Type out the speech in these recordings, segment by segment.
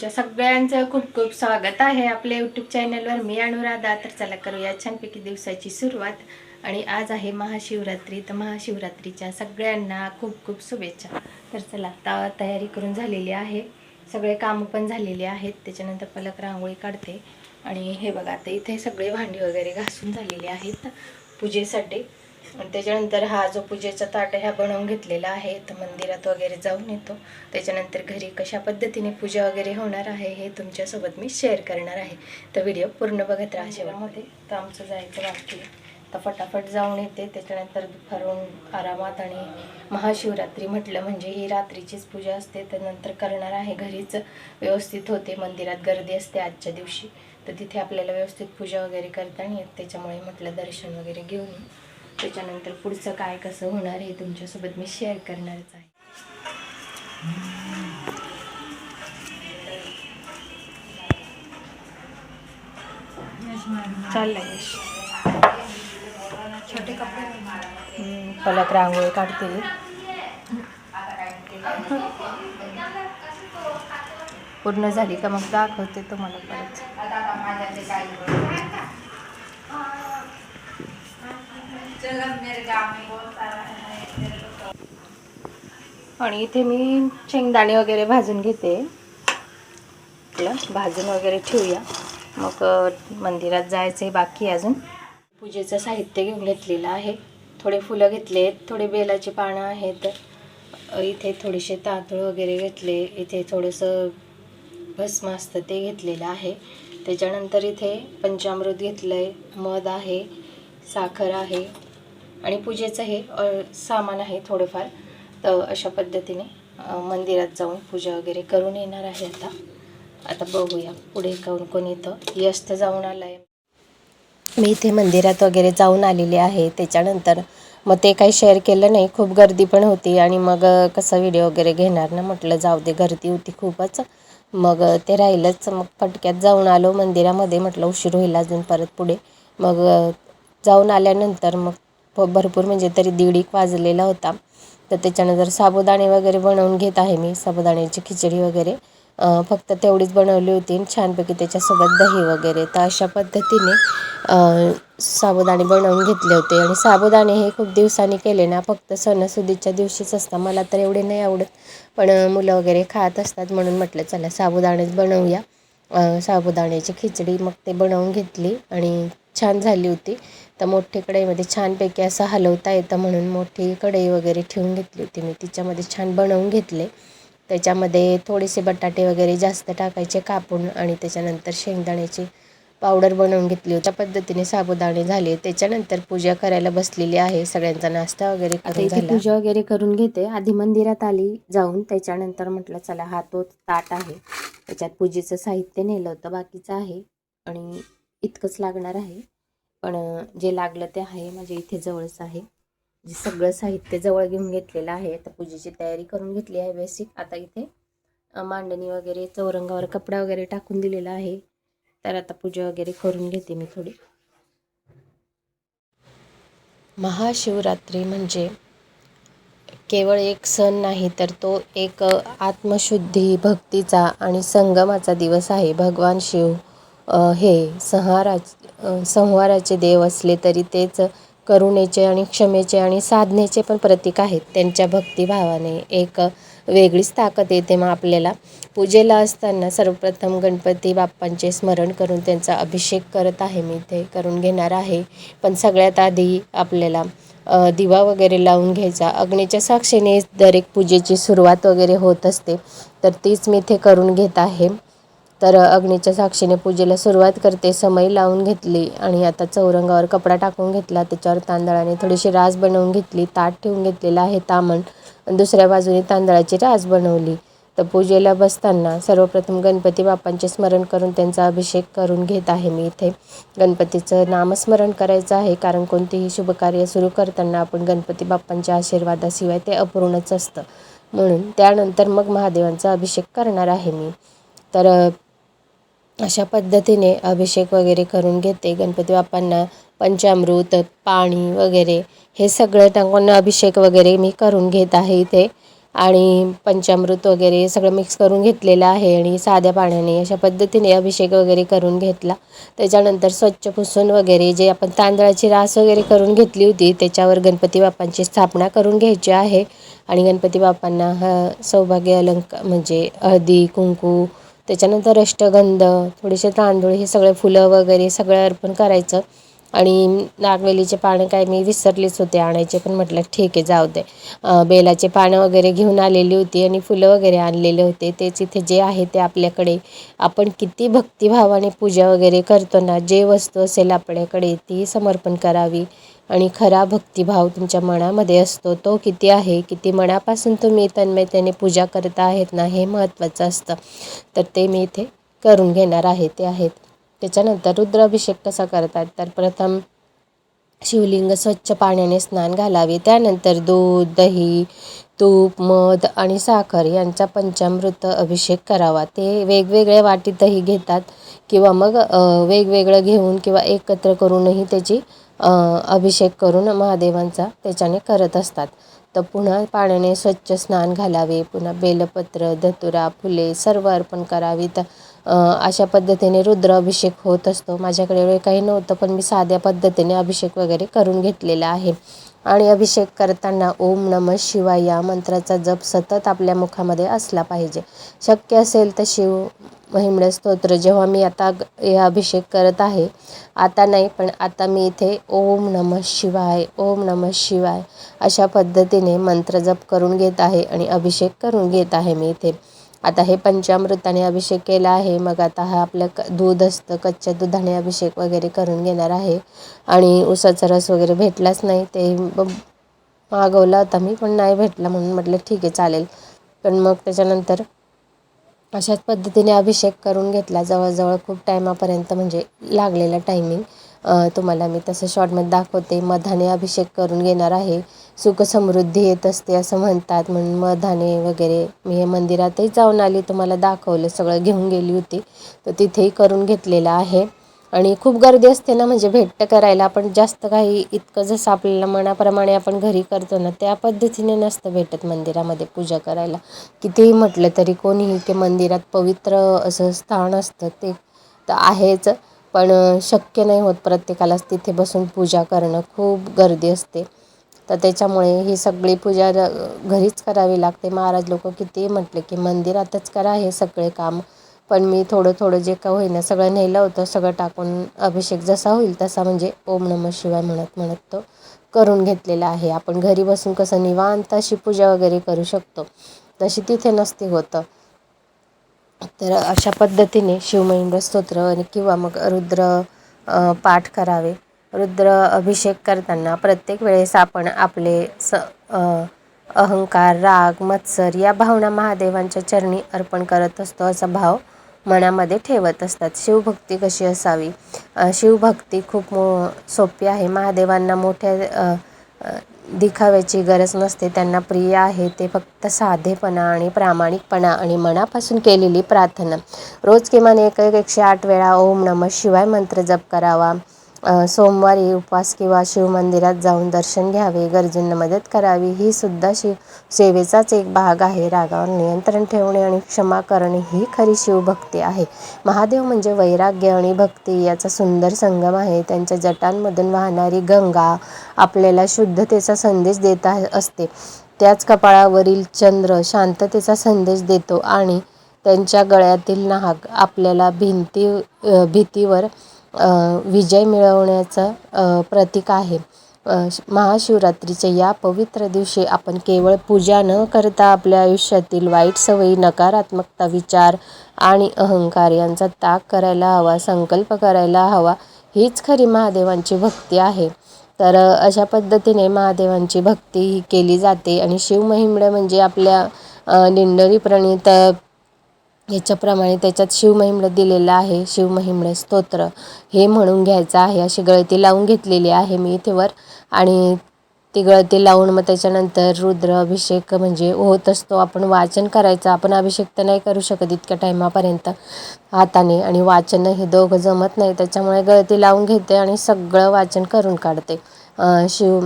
तुमच्या सगळ्यांचं खूप खूप स्वागत आहे आपल्या यूट्यूब चॅनलवर मी अनुराधा. तर चला करूया छानपैकी दिवसाची सुरुवात. आणि आज आहे महाशिवरात्री. तर महाशिवरात्रीच्या सगळ्यांना खूप खूप शुभेच्छा. तर चला आता तयारी करून झालेली आहे. सगळे कामं पण झालेले आहेत. त्याच्यानंतर पलक रांगोळी काढते. आणि हे बघा आता इथे सगळे भांडी वगैरे घासून झालेले आहेत. पूजेसाठी. आणि त्याच्यानंतर हा जो पूजेचा ताट ह्या बनवून घेतलेला आहे. तर मंदिरात वगैरे जाऊन येतो. त्याच्यानंतर घरी कशा पद्धतीने पूजा वगैरे होणार आहे हे तुमच्यासोबत मी शेअर करणार आहे. तर व्हिडिओ पूर्ण बघत राहा शेवटमध्ये तर आमचं जायचं बाकी तर फटाफट जाऊन येते. त्याच्यानंतर दुपारून आरामात आणि महाशिवरात्री म्हटलं म्हणजे ही रात्रीचीच पूजा असते. तर नंतर करणार आहे. घरीच व्यवस्थित होते. मंदिरात गर्दी असते आजच्या दिवशी. तर तिथे आपल्याला व्यवस्थित पूजा वगैरे करता येत त्याच्यामुळे म्हटलं दर्शन वगैरे घेऊन त्याच्यानंतर पुढचं काय कसं होणार हे तुमच्यासोबत मी शेअर करणारच आहे. चाललंय. यश छोटे कपडे. पलक रांगोळी काढते. पूर्ण झाली का मग दाखवते तुम्हाला परत. मेरे में बहुत सारा है आणि इथे मी शेंगदाणे वगैरे भाजून घेते. आपलं भाजून वगैरे ठेवूया. मग मंदिरात जायचं आहे बाकी अजून. पूजेचं साहित्य घेऊन घेतलेलं आहे. थोडे फुलं घेतले आहेत थोडे बेलाची पानं आहेत. इथे थोडेसे तांदूळ वगैरे घेतले. इथे थोडंसं भस्म असतं ते घेतलेलं आहे. त्याच्यानंतर इथे पंचामृत घेतलं आहे मध आहे साखर आहे. आणि पूजेचं हे सामान आहे थोडंफार. तर अशा पद्धतीने मंदिरात जाऊन पूजा वगैरे करून येणार आहे आता. आता बघूया पुढे कोण कोण येतं यश तर जाऊन आलं आहे मी इथे मंदिरात वगैरे जाऊन आलेले आहे. त्याच्यानंतर मग ते काही शेअर केलं नाही. खूप गर्दी पण होती आणि मग कसं व्हिडिओ वगैरे घेणार ना म्हटलं जाऊ दे गर्दी होती खूपच. मग ते राहिलंच. मग फटक्यात जाऊन आलो मंदिरामध्ये म्हटलं उशीर होईल अजून परत पुढे. मग जाऊन आल्यानंतर मग भरपूर म्हणजे तरी दीड एक वाजलेला होता. तर त्याच्यानंतर साबुदाणे वगैरे बनवून घेत आहे मी साबुदाण्याची खिचडी वगैरे फक्त तेवढीच बनवली होती छानपैकी त्याच्यासोबत दही वगैरे. तर अशा पद्धतीने साबुदाणे बनवून घेतले होते. आणि साबुदाणे हे खूप दिवसांनी केले ना फक्त सणासुदीच्या दिवशीच असतात मला तर एवढे नाही आवडत. पण मुलं वगैरे खात असतात म्हणून म्हटलं चला साबुदाणेच बनवूया. साबुदाण्याची खिचडी मग ते बनवून घेतली. आणि छान झाली होती. तर मोठी कढईमध्ये छानपैकी असं हलवता येतं म्हणून मोठी कढई वगैरे ठेवून घेतली होती मी. तिच्यामध्ये छान बनवून घेतले. त्याच्यामध्ये थोडेसे बटाटे वगैरे जास्त टाकायचे कापून आणि त्याच्यानंतर शेंगदाण्याची पावडर बनवून घेतली होती. त्या पद्धतीने साबुदाणे झाले. त्याच्यानंतर पूजा करायला बसलेली आहे. सगळ्यांचा नाश्ता वगैरे करून झाला. पूजा वगैरे करून घेते. आधी मंदिरात आली जाऊन. त्याच्यानंतर म्हटलं चला हा तो ताट आहे. त्याच्यात पूजेचं साहित्य नेलं होतं. बाकीचं आहे. आणि इतकंच लागणार आहे. पण जे लागलं ते आहे म्हणजे इथे जवळच आहे. जे सगळं साहित्य जवळ घेऊन घेतलेलं आहे आता पूजेची तयारी करून घेतली आहे बेसिक. आता इथे मांडणी वगैरे चौरंगावर कपडा वगैरे टाकून दिलेला आहे. तर आता पूजा वगैरे करून घेते मी थोडी. महाशिवरात्री म्हणजे केवळ एक सण नाही तर तो एक आत्मशुद्धी भक्तीचा आणि संगमाचा दिवस आहे. भगवान शिव हे संहाराच संहाराचे देव असले तरी तेच करुणेचे आणि क्षमेचे आणि साधनेचे पण प्रतीक आहेत. त्यांच्या भक्तिभावाने एक वेगळीच ताकद येते मग आपल्याला. पूजेला असताना सर्वप्रथम गणपती बाप्पांचे स्मरण करून त्यांचा अभिषेक करत आहे. मी ते करून घेणार आहे. पण सगळ्यात आधी आपल्याला दिवा वगैरे लावून घ्यायचा. अग्नीच्या साक्षीने दर एक पूजेची सुरुवात वगैरे होत असते. तर तीच मी इथे करून घेत आहे. तर अग्नीच्या साक्षीने पूजेला सुरुवात करते. समय लावून घेतली आणि आता चौरंगावर कपडा टाकून घेतला. त्याच्यावर तांदळाने थोडीशी रास बनवून घेतली. ताट ठेवून घेतलेलं आहे तामण. आणि दुसऱ्या बाजूने तांदळाची रास बनवली. तर पूजेला बसताना सर्वप्रथम गणपती बाप्पांचे स्मरण करून त्यांचा अभिषेक करून घेत आहे. मी इथे गणपतीचं नामस्मरण करायचं आहे. कारण कोणतेही शुभकार्य सुरू करताना आपण गणपती बाप्पांच्या आशीर्वादाशिवाय ते अपूर्णच असतं. म्हणून त्यानंतर मग महादेवांचा अभिषेक करणार आहे मी. तर अशा पद्धतीने अभिषेक वगैरे करून घेते. गणपती बाप्पांना पंचामृत पाणी वगैरे हे सगळं टाकून अभिषेक वगैरे मी करून घेत आहे इथे. आणि पंचामृत वगैरे सगळं मिक्स करून घेतलेलं आहे आणि साध्या पाण्याने अशा पद्धतीने अभिषेक वगैरे करून घेतला. त्याच्यानंतर स्वच्छ पुसून वगैरे जे आपण तांदळाची रास वगैरे करून घेतली होती त्याच्यावर गणपती बाप्पांची स्थापना करून घ्यायची आहे. आणि गणपती बाप्पांना ह सौभाग्य अलंकार म्हणजे हळदी कुंकू त्याच्यानंतर अष्टगंध थोडेसे तांदूळ हे सगळे फुलं वगैरे सगळं अर्पण करायचं. आणि नागवेलीचे पानं काय मी विसरलीच होते आणायचे पण म्हटलं ठीक आहे जाऊ दे. बेलाचे पानं वगैरे घेऊन आलेली होती आणि फुलं वगैरे आणलेले होते. तेच इथे जे आहे ते आपल्याकडे. आपण किती भक्तिभावाने पूजा वगैरे करतो ना जे वस्तू असेल आपल्याकडे ती समर्पण करावी. आणि खरा भक्तिभाव तुमच्या मनामध्ये असतो तो किती आहे किती मनापासून तुम्ही तन्मयतेने पूजा करता आहेत ना हे महत्त्वाचं असतं. तर ते मी इथे करून घेणार आहे ते आहेत. त्याच्यानंतर रुद्राभिषेक कसा करतात? तर प्रथम शिवलिंग स्वच्छ पाण्याने स्नान घालावे. त्यानंतर दूध दही तूप मध आणि साखर यांचा पंचामृत अभिषेक करावा. ते वेगवेगळ्या वाटीतही घेतात किंवा मग वेगवेगळं घेऊन किंवा एकत्र करूनही त्याची अभिषेक करून महादेवांचा त्याच्याने करत असतात. तर पुन्हा पाण्याने स्वच्छ स्नान घालावे पुन्हा बेलपत्र धतुरा फुले सर्व अर्पण करावीत तर अशा पद्धतीने रुद्र अभिषेक होत असतो. माझ्याकडे वेळ काही नव्हतं पण मी साध्या पद्धतीने अभिषेक वगैरे करून घेतलेला आहे. आणि अभिषेक करताना ओम नम शिवाय या मंत्राचा जप सतत आपल्या मुखामध्ये असला पाहिजे. शक्य असेल तर शिव महिमड स्तोत्र. जेव्हा मी आता हे अभिषेक करत आहे आता नाही पण आता मी इथे ओम नम शिवाय ओम नम शिवाय अशा पद्धतीने मंत्र जप करून घेत आहे आणि अभिषेक करून घेत आहे मी इथे. आता हे पंचामृताने अभिषेक केला आहे. मग आता हा आपलं क दूध असतं कच्च्या दुधाने अभिषेक वगैरे करून घेणार आहे. आणि उसाचा रस वगैरे भेटलाच नाही. ते मागवला होता मी पण नाही भेटला म्हणून म्हटलं ठीक आहे चालेल. पण मग त्याच्यानंतर अशाच पद्धतीने अभिषेक करून घेतला. जवळजवळ खूप टायमापर्यंत म्हणजे लागलेला टायमिंग तुम्हाला मी तसं शॉर्टमध्ये दाखवते. मधाने अभिषेक करून घेणार आहे. सुखसमृद्धी येत असते असं म्हणतात. म्हणून मधाने वगैरे मी हे मंदिरातही जाऊन आली. तुम्हाला दाखवलं. सगळं घेऊन गेली होती. तर तिथेही करून घेतलेलं आहे. आणि खूप गर्दी असते ना. म्हणजे भेट्ट करायला. आपण जास्त काही इतकं जसं आपल्याला मनाप्रमाणे आपण घरी करतो ना त्या पद्धतीने नसतं भेटत मंदिरामध्ये पूजा करायला. कितीही म्हटलं तरी कोणीही ते मंदिरात पवित्र असं स्थान असतं ते तर आहेच. पण शक्य नाही होत प्रत्येकालाच तिथे बसून पूजा करणं. खूप गर्दी असते. तर त्याच्यामुळे ही सगळी पूजा घरीच करावी लागते. महाराज लोक किती म्हटले की मंदिरातच करा हे सगळे काम. पण मी थोडं थोडं जे का होईना सगळं नेलं होतं सगळं टाकून अभिषेक जसा होईल तसा म्हणजे ओम नम शिवाय म्हणत म्हणत तो करून घेतलेला आहे. आपण घरी बसून कसं निवांत अशी पूजा वगैरे करू शकतो. तशी तिथे नसते होतं. तर अशा पद्धतीने शिवमहिंद्र स्तोत्र आणि किंवा मग रुद्र पाठ करावे. रुद्र अभिषेक करताना प्रत्येक वेळेस आपण आपले स अहंकार राग मत्सर या भावना महादेवांच्या चरणी अर्पण करत असतो असा भाव मनामध्ये ठेवत असतात. शिवभक्ती कशी असावी? शिवभक्ती खूप मो सोपी आहे. महादेवांना मोठ्या दिखाव्याची गरज नसते. त्यांना प्रिय आहे ते फक्त साधेपणा आणि प्रामाणिकपणा आणि मनापासून केलेली प्रार्थना. रोज किमान एक एकशे आठ वेळा ओम नम शिवाय मंत्र जप करावा. सोमवारी उपवास किंवा शिवमंदिरात जाऊन दर्शन घ्यावे गरजूंना मदत करावी ही सुद्धा शिव सेवेचाच एक भाग आहे. रागावर नियंत्रण ठेवणे आणि क्षमा करणे ही खरी शिवभक्ती आहे. महादेव म्हणजे वैराग्य आणि भक्ती याचा सुंदर संगम आहे. त्यांच्या जटांमधून वाहणारी गंगा आपल्याला शुद्धतेचा संदेश देत असते. त्याच कपाळावरील चंद्र शांततेचा संदेश देतो आणि त्यांच्या गळ्यातील नाहक आपल्याला भिंती भीतीवर विजय मिळवण्याचं प्रतीक आहे. महाशिवरात्रीच्या या पवित्र दिवशी आपण केवळ पूजा न करता आपल्या आयुष्यातील वाईट सवयी नकारात्मकता विचार आणि अहंकार यांचा त्याग करायला हवा संकल्प करायला हवा हीच खरी महादेवांची भक्ती आहे. तर अशा पद्धतीने महादेवांची भक्ती ही केली जाते आणि शिवमहिमड म्हणजे आपल्या निंडरी प्रणित याच्याप्रमाणे त्याच्यात शिवमहिमड दिलेलं आहे. शिवमहिमड स्तोत्र हे म्हणून घ्यायचं आहे. अशी गळती लावून घेतलेली आहे मी इथे वर आणि ती गळती लावून मग त्याच्यानंतर रुद्र अभिषेक म्हणजे होत असतो. आपण वाचन करायचं. आपण अभिषेक तर नाही करू शकत इतक्या टायमापर्यंत हाताने. आणि वाचन हे दोघं जमत नाही. त्याच्यामुळे गळती लावून घेते आणि सगळं वाचन करून काढते. शिव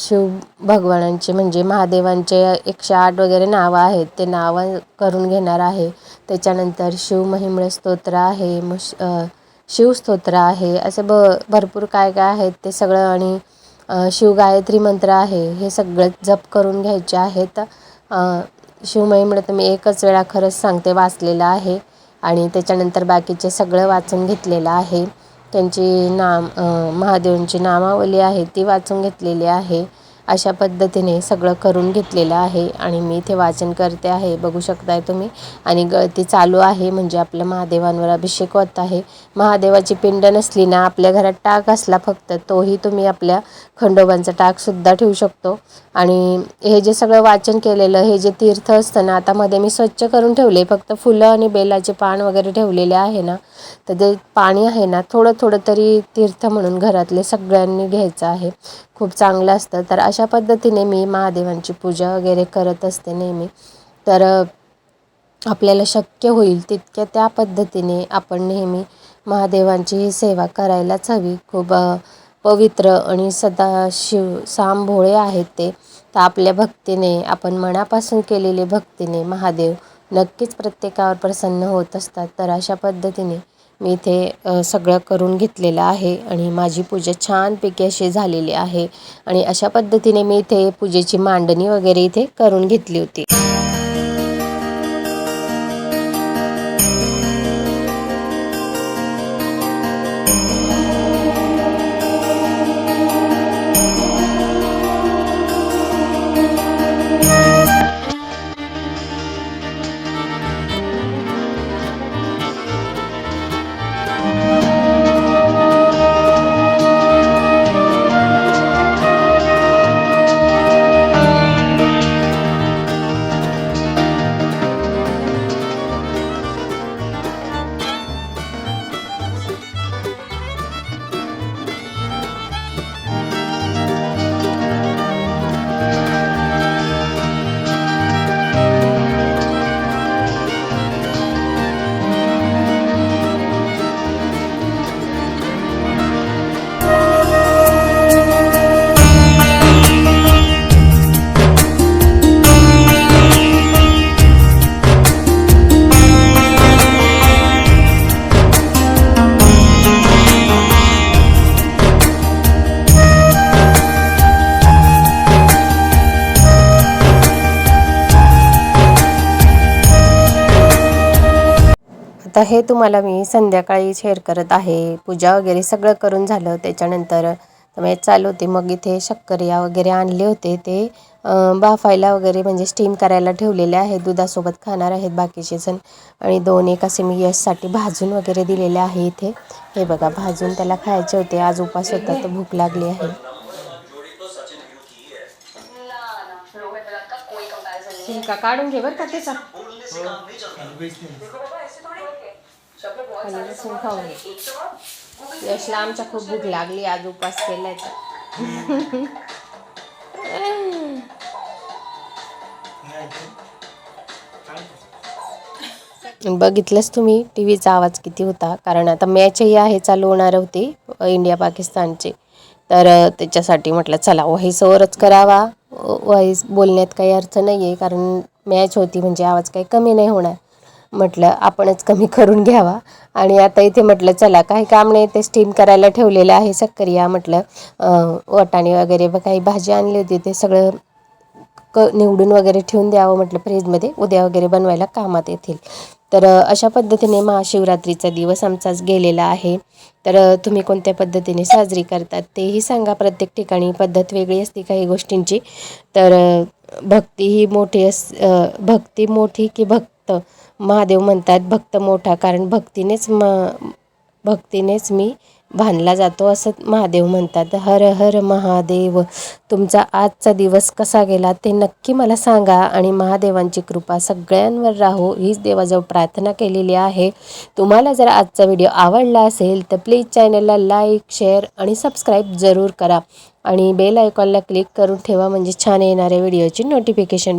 शिव भगवानांचे म्हणजे महादेवांचे एकशे आठ वगैरे नावं आहेत. ते नावं करून घेणार आहे. त्याच्यानंतर शिव महिमळ स्तोत्र आहे मग शिवस्तोत्र आहे. असे ब भरपूर काय काय आहेत ते सगळं आणि शिव शिवगायत्री मंत्र आहे. हे सगळं जप करून घ्यायचे आहेत. अ, तर मी एकच वेळा खरंच सांगते वाचलेलं आहे. आणि त्याच्यानंतर बाकीचे सगळं वाचून घेतलेलं आहे. त्यांची नाम महादेवांची नामावली आहे ती वाचून घेतलेली आहे. अशा पद्धतीने सगळं करून घेतलेलं आहे आणि मी इथे वाचन करते आहे बघू शकताय तुम्ही. आणि गळती चालू आहे म्हणजे आपलं महादेवांवर अभिषेक होत आहे. महादेवाची पिंड नसली ना आपल्या घरात टाक असला फक्त तोही तुम्ही आपल्या खंडोबांचा टाकसुद्धा ठेवू शकतो. आणि हे जे सगळं वाचन केलेलं हे जे तीर्थ असतं ना आता मध्ये मी स्वच्छ करून ठेवले फक्त फुलं आणि बेलाचे पान वगैरे ठेवलेले आहे ना तर ते पाणी आहे ना थोडं थोडं तरी तीर्थ म्हणून घरातले सगळ्यांनी घ्यायचं आहे. खूप चांगलं असतं. तर अशा पद्धतीने मी महादेवांची पूजा वगैरे करत असते नेहमी. तर आपल्याला शक्य होईल तितक्या त्या पद्धतीने आपण नेहमी महादेवांची ही सेवा करायलाच हवी. खूप पवित्र आणि सदा शिव साम भोळे आहेत ते. तर आपल्या भक्तीने आपण मनापासून केलेले भक्तीने महादेव नक्कीच प्रत्येकावर प्रसन्न होत असतात. तर अशा पद्धतीने मी इथे सगळं करून घेतलेलं आहे आणि माझी पूजा छानपैकी अशी झालेली आहे. आणि अशा पद्धतीने मी इथे पूजेची मांडणी वगैरे इथे करून घेतली होती. हे तुम्हाला मी संध्याकाळी शेअर करत आहे. पूजा वगैरे सगळं करून झालं. त्याच्यानंतर मॅच चालू होती. मग इथे शक्करिया वगैरे आणले होते. ते बाफायला वगैरे म्हणजे स्टीम करायला ठेवलेले आहेत. दुधासोबत खाणार आहेत बाकीचे जण. आणि दोन एक असे मी यशसाठी भाजून वगैरे दिलेले आहे इथे. हे बघा भाजून त्याला खायचे होते. आज उपास होता तर भूक लागली आहे. काढून घे बरं का त्याचा. खाली बसून खाऊन यशला आमच्या खूप भूक लागली आज उपास केलाय तर. बघितलंच तुम्ही टी व्हीचा आवाज किती होता? कारण आता मॅचही आहे चालू होणार होती इंडिया पाकिस्तानची. तर त्याच्यासाठी म्हटलं चला व्हॉईसवरच करावा. व्हॉईस बोलण्यात काही अर्थ नाही आहे कारण मॅच होती म्हणजे आवाज काही कमी नाही होणार. म्हटलं आपणच कमी करून घ्यावा. आणि आता इथे म्हटलं चला काही काम नाही ते स्टीम करायला ठेवलेलं आहे सक्करिया. म्हटलं वटाणे वाटाणे वगैरे काही भाजी आणली होती ते सगळं क निवडून वगैरे ठेवून द्यावं म्हटलं फ्रीजमध्ये उद्या वगैरे बनवायला कामात येतील. तर अशा पद्धतीने महाशिवरात्रीचा दिवस आमचाच गेलेला आहे. तर तुम्ही कोणत्या पद्धतीने साजरी करतात तेही सांगा. प्रत्येक ठिकाणी पद्धत वेगळी असते काही गोष्टींची. तर भक्ती ही मोठी अस भक्ती मोठी की भक्त महादेव म्हणतात भक्त मोठा कारण भक्तीनेच म भक्तीनेच मी भानला जातो असं महादेव म्हणतात. हर हर महादेव तुमचा आजचा दिवस कसा गेला ते नक्की मला सांगा आणि महादेवांची कृपा सगळ्यांवर राहो. हीच देवाजवळ प्रार्थना केलेली आहे. तुम्हाला जर आजचा व्हिडिओ आवडला असेल तर प्लीज चॅनलला लाईक शेअर आणि सबस्क्राईब जरूर करा आणि बेल आयकॉनला क्लिक करून ठेवा म्हणजे छान येणाऱ्या व्हिडिओची नोटिफिकेशन भेट